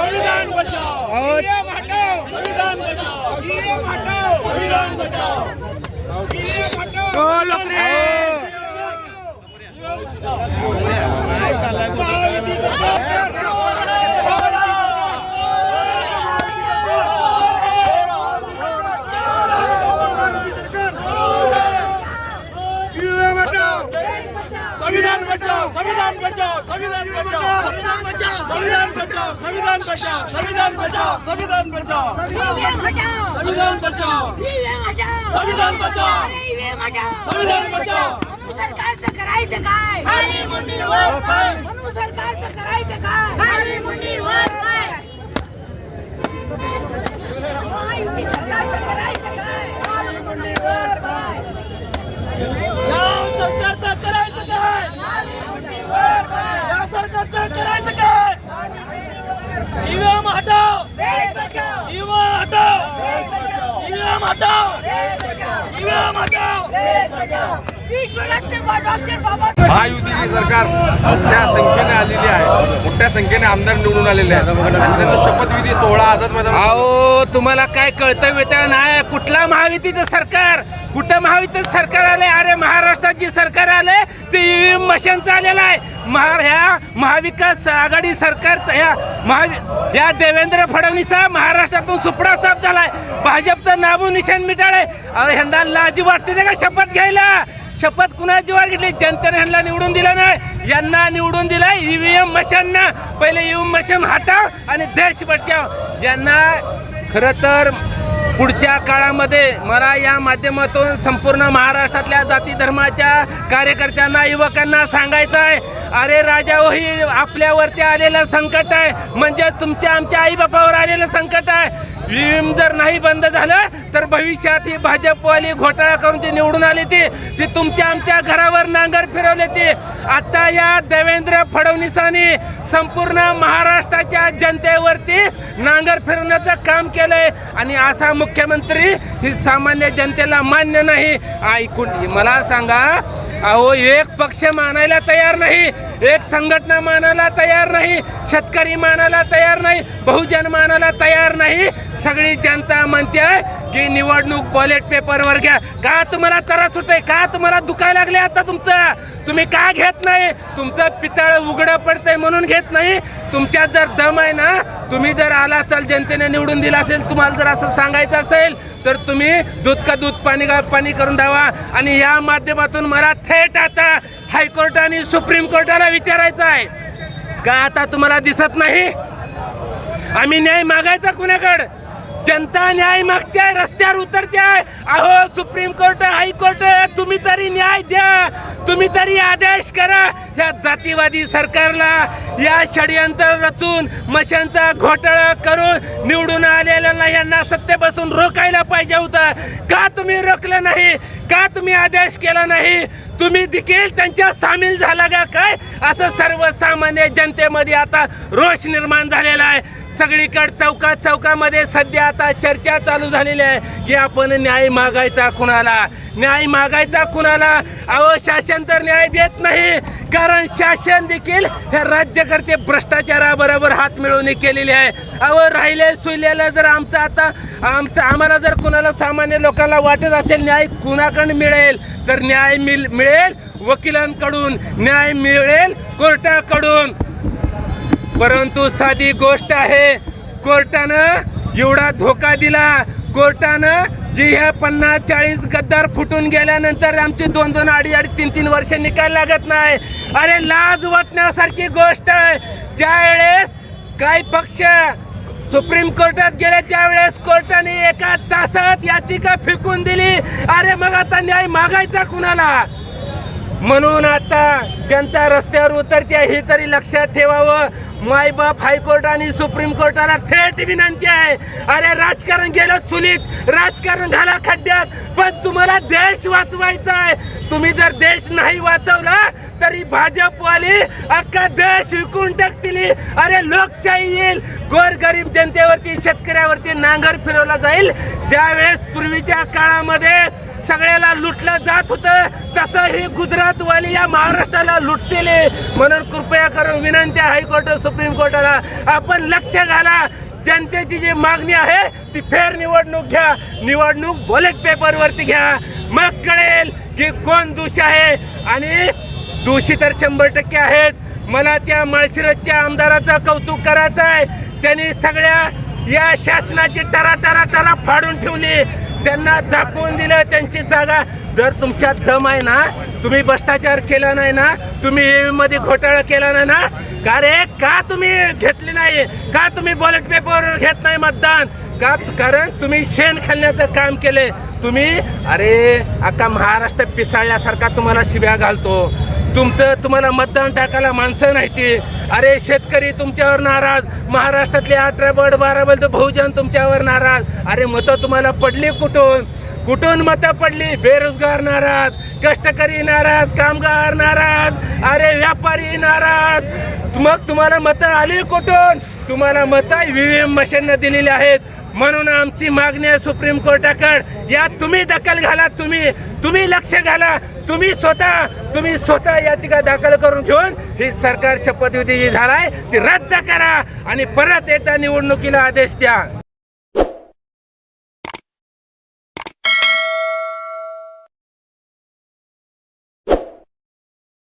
संविधान बचाओ संविधान बचाओ Golo संविधान बचाओ संविधान बचाओ संविधान बचाओ संविधान बचाओ संविधान बचाओ। संविधान बचाओ। संविधान बचाओ। सरकारचं करायचं काय? म्हणून सरकारचं करायचं काय खाली मुंडीवर महायुती सरकारचं करायचं काय खाली मुंडीवर या सरकारचं करायचं काय या सरकारचं करायचं काय ईव्हीएम हटाओ ईव्हीएम हटाओ हटाओ हटाओ महायुतीची सरकार मोठ्या संख्येने आलेली आहे. मोठ्या संख्येने आमदार निवडून आलेले आहेत. आणि शपथविधी सोहळा आझाद मैदान अहो तुम्हाला काय कळतं बिळतं नाही. कुठला महायुतीचं सरकार? कुठं महायुतीचं सरकार आलंय? अरे महाराष्ट्रात जे सरकार आलंय ते ईव्हीएम मशीनचं आलेलं आहे. महार ह्या महाविकास आघाडी सरकारचा ह्या महा या देवेंद्र फडणवीसचा महाराष्ट्रातून सुपडा साफ झालाय. भाजपचं नामो निशाण मिटाळय अरे ह्यांना लाजी वाटते का शपथ घ्यायला? शपथ कुणाची जीवावर घेतली? जनतेने ह्यांना निवडून दिलं नाही. यांना निवडून दिलंय ईव्हीएम मशीनना पहिले ईव्हीएम मशीन हटाव आणि देश बचाव. यांना खरं तर पुढच्या काळामध्ये मला या माध्यमातून संपूर्ण महाराष्ट्रातल्या जाती धर्माच्या कार्यकर्त्यांना युवकांना सांगायचं आहे अरे राजा हो ही आपल्यावरती आलेलं संकट आहे. म्हणजे तुमच्या आमच्या आईबापावर आलेलं संकट आहे. विम जर नाही बंद झालं तर भविष्यात ही भाजपवाली घोटाळा करून जी निवडून आली ती ती तुमच्या आमच्या घरावर नांगर फिरवली ती. आता या देवेंद्र फडणवीसांनी संपूर्ण महाराष्ट्राच्या जनतेवरती नांगर फिरवण्याचं काम केलंय. आणि असा मुख्यमंत्री ही सामान्य जनतेला मान्य नाही. ऐकून मला सांगा अहो एक पक्ष मानायला तयार नाही एक संघटना मानायला तयार नाही शेतकरी मानायला तयार नाही बहुजन मानायला तयार नाही. सगळी जनता म्हणते की निवडणूक बॉलेट पेपरवर घ्या. का तुम्हाला त्रास होतोय? का तुम्हाला दुखायला लागले आता तुमचं? तुम्ही का घेत नाही? तुमचं पितळ उघडं पडतंय म्हणून घेत नाही. तुमच्यात जर दम आहे ना तुम्ही जर आला चल जनतेने निवडून दिला असेल तुम्हाला जर असं सांगायचं असेल तर तुम्ही दूध का दूध पाणी का पाणी करून द्यावा. आणि या माध्यमातून मला थेट आता हायकोर्ट आणि सुप्रीम कोर्टाला विचारायचं आहे. का आता तुम्हाला दिसत नाही? आम्ही न्याय मागायचा कुणाकडं? जनता न्याय मागते रस्त्यावर उतरते. अहो सुप्रीम कोर्ट हायकोर्ट तुम्ही तरी न्याय द्या. तुम्ही तरी आदेश करा. या जातीवादी सरकारला या षडयंत्र रचून मशांचा घोटाळा करून निवडून आलेल्या यांना सत्तेपासून रोखायला पाहिजे होतं. का तुम्ही रोखलं नाही? का तुम्ही आदेश केला नाही? तुम्ही देखील त्यांच्या सामील झाला का काय? असं सर्वसामान्य जनतेमध्ये आता रोष निर्माण झालेला आहे. सगळीकडे चौका चौकामध्ये सध्या आता चर्चा चालू झालेली आहे की आपण न्याय मागायचा कुणाला? न्याय मागायचा कुणाला? अहो शासन तर न्याय देत नाही कारण शासन देखील हे राज्यकर्ते भ्रष्टाचाराबरोबर हात मिळवणी केलेली आहे. अहो राहिले सुईलेलं जर आमचं आता आमचं आम्हाला जर कुणाला सामान्य लोकांना वाटत असेल न्याय कुणाकडून मिळेल तर न्याय मिल मिळेल वकिलांकडून न्याय मिळेल कोर्टाकडून. परंतु साधी गोष्ट आहे कोर्टानं एवढा धोका दिला. कोर्टानं जी ह्या पन्नास चाळीस गद्दार फुटून गेल्यानंतर आमची दोन दोन अडी अडी तीन तीन वर्ष निकाल लागत नाही. अरे लाज वाटण्यासारखी गोष्ट आहे. ज्या वेळेस काही पक्ष सुप्रीम कोर्टात गेले त्यावेळेस कोर्टाने एका तासात याचिका फेकून दिली. अरे मग आता न्याय मागायचा कुणाला? म्हणून आता जनता रस्त्यावर उतरते हे तरी लक्षात ठेवावं. मायबाप हायकोर्ट आणि सुप्रीम कोर्टाला थेट विनंती आहे. अरे राजकारण गेलं चुलीत राजकारण घाला खड्ड्यात पण तुम्हाला देश वाचवायचा आहे. तुम्ही जर देश नाही वाचवला तरी भाजपवाली अख्खा देश विकून टाकतील. अरे लोकशाही येईल. गोरगरीब जनतेवरती शेतकऱ्यावरती नांगर फिरवला जाईल. ज्यावेळेस पूर्वीच्या काळामध्ये सगळ्याला लुटलं जात होतं तसं ही गुजरातवाली या महाराष्ट्राला लुटतील. म्हणून कृपया करून विनंती हायकोर्ट सुप्रीम कोर्टाला आपण लक्ष घाला. जनतेची जी मागणी आहे ती फेर निवडणूक घ्या निवडणूक बॉलेट पेपरवरती घ्या. मग कळेल की कोण दोषी आहे. आणि दोषी तर शंभर टक्के आहेत. मला त्या माळशिरसच्या आमदाराचं कौतुक करायचं आहे. त्यांनी सगळ्या या शासनाची तरा तरा तरा फाडून ठेवली. त्यांना दाखवून दिलं त्यांची जागा. जर तुमच्यात दम आहे ना तुम्ही भ्रष्टाचार केला नाही ना तुम्ही मध्ये घोटाळा केला नाही ना का रे? का तुम्ही घेतली नाही? का तुम्ही बॉलेट पेपर घेत नाही मतदान? का कारण तुम्ही शेण खाल्ल्याचं काम केले तुम्ही अरे अख्खा महाराष्ट्र पिसाळल्यासारखा तुम्हाला शिव्या घालतो. तुमचं तुम्हाला मतदान टाकायला माणसं नाही ती अरे शेतकरी तुमच्यावर नाराज. महाराष्ट्रातले अठरा बड बारा बल बहुजन तुमच्यावर नाराज. अरे मतं तुम्हाला पडली कुठून? कुठून मतं पडली? बेरोजगार नाराज. कष्टकरी नाराज. कामगार नाराज. अरे व्यापारी नाराज. मग तुम्हाला मतं आली कुठून? तुम्हाला मतं एम मशीननं दिलेली आहेत. म्हणून आमची मागणी आहे सुप्रीम कोर्टाकड या तुम्ही दखल घाला तुम्ही तुम्ही लक्ष घाला तुम्ही स्वतः तुम्ही स्वतः याचिका दाखल करून घेऊन ही सरकार शपथविधी जी झालाय ती रद्द करा आणि परत एकदा निवडणुकीला आदेश द्या.